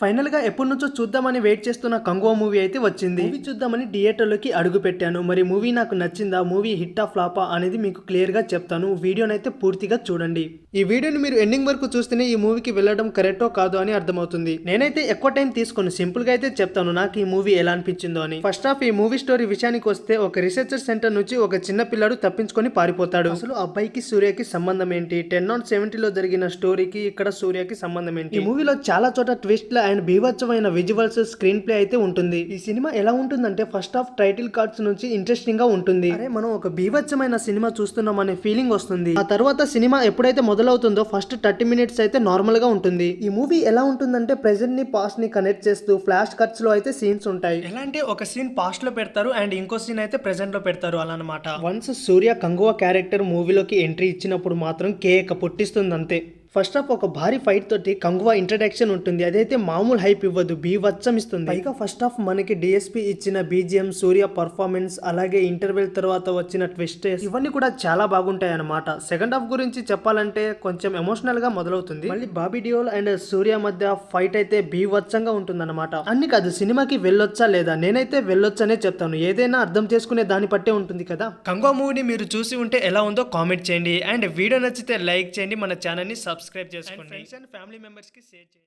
ఫైనల్గా ఎప్పటి నుంచో చూద్దామని వెయిట్ చేస్తున్న కంగువా మూవీ అయితే వచ్చింది. మూవీ చూద్దామని థియేటర్లోకి అడుగుపెట్టాను. అడుగు పెట్టాను మరి మూవీ నాకు నచ్చిందా? మూవీ హిట్టా ఫ్లాపా అనేది మీకు క్లియర్గా చెప్తాను. వీడియోనైతే పూర్తిగా చూడండి. ఈ వీడియోని మీరు ఎండింగ్ వరకు చూస్తేనే ఈ మూవీకి వెళ్ళడం కరెక్టో కాదో అని అర్థమవుతుంది. నేనైతే ఎక్కువ టైం తీసుకొని సింపుల్గా అయితే చెప్తాను నాకు ఈ మూవీ ఎలా అనిపించిందో అని. ఫస్ట్ ఆఫ్ ఈ మూవీ స్టోరీ విషయానికి వస్తే ఒక రీసెర్చర్ సెంటర్ నుంచి ఒక చిన్న పిల్లాడు తప్పించుకొని పారిపోతాడు. అసలు అబ్బాయికి సూర్యకి సంబంధం ఏంటి? టెన్ నాట్ సెవెంటీలో జరిగిన స్టోరీకి ఇక్కడ సూర్యకి సంబంధం ఏంటి? ఈ మూవీలో చాలా చోట ట్విస్ట్ అండ్ బీభత్సమైన విజువల్స్ స్క్రీన్ ప్లే అయితే ఉంటుంది. ఈ సినిమా ఎలా ఉంటుందంటే ఫస్ట్ ఆఫ్ టైటిల్ కార్డ్స్ నుంచి ఇంట్రెస్టింగ్గా ఉంటుంది. అరే మనం ఒక బీభత్సమైన సినిమా చూస్తున్నాం అనే ఫీలింగ్ వస్తుంది. ఆ తర్వాత సినిమా ఎప్పుడైతే మొదలవుతుందో ఫస్ట్ థర్టీ మినిట్స్ అయితే నార్మల్గా ఉంటుంది. ఈ మూవీ ఎలా ఉంటుందంటే ప్రెసెంట్ని పాస్ట్ని కనెక్ట్ చేస్తూ ఫ్లాష్ కట్స్లో అయితే సీన్స్ ఉంటాయి. ఎలా అంటే ఒక సీన్ పాస్ట్లో పెడతారు అండ్ ఇంకో సీన్ అయితే ప్రెసెంట్లో పెడతారు అలా అనమాట వన్స్ సూర్య కంగువ క్యారెక్టర్ మూవీలోకి ఎంట్రీ ఇచ్చినప్పుడు మాత్రం కేక్ పుట్టిస్తుంది అంతే ఫస్ట్ ఆఫ్ ఒక భారీ ఫైట్ తోటి కంగువా ఇంట్రడక్షన్ ఉంటుంది. అదైతే మామూలు హైప్ ఇవ్వదు. బీవచ్చం ఇస్తుంది పైగా ఫస్ట్ ఆఫ్ మనకి డిఎస్పి ఇచ్చిన బీజిఎం సూర్య పర్ఫార్మెన్స్ అలాగే ఇంటర్వెల్ తర్వాత వచ్చిన ట్విస్ట్ ఇవన్నీ కూడా చాలా బాగుంటాయి అన్నమాట సెకండ్ హాఫ్ గురించి చెప్పాలంటే కొంచెం ఎమోషనల్గా మొదలవుతుంది. మళ్ళీ బాబీ డియోల్ అండ్ సూర్య మధ్య ఫైట్ అయితే బీవచ్చంగా ఉంటుంది అనమాట అన్ని కాదు సినిమాకి వెళ్ళొచ్చా లేదా? నేనైతే వెళ్ళొచ్చనే చెప్తాను. ఏదైనా అర్థం చేసుకునే దాన్ని పట్టే ఉంటుంది కదా? కంగో మూవీని మీరు చూసి ఉంటే ఎలా ఉందో కామెంట్ చేయండి. అండ్ వీడియో నచ్చితే లైక్ చేయండి. మన ఛానల్ని సబ్స్క్రైబ్ చేసుకోండి ఫ్రెండ్స్ అండ్ ఫ్యామిలీ మెంబర్స్ కి షేర్ చేయండి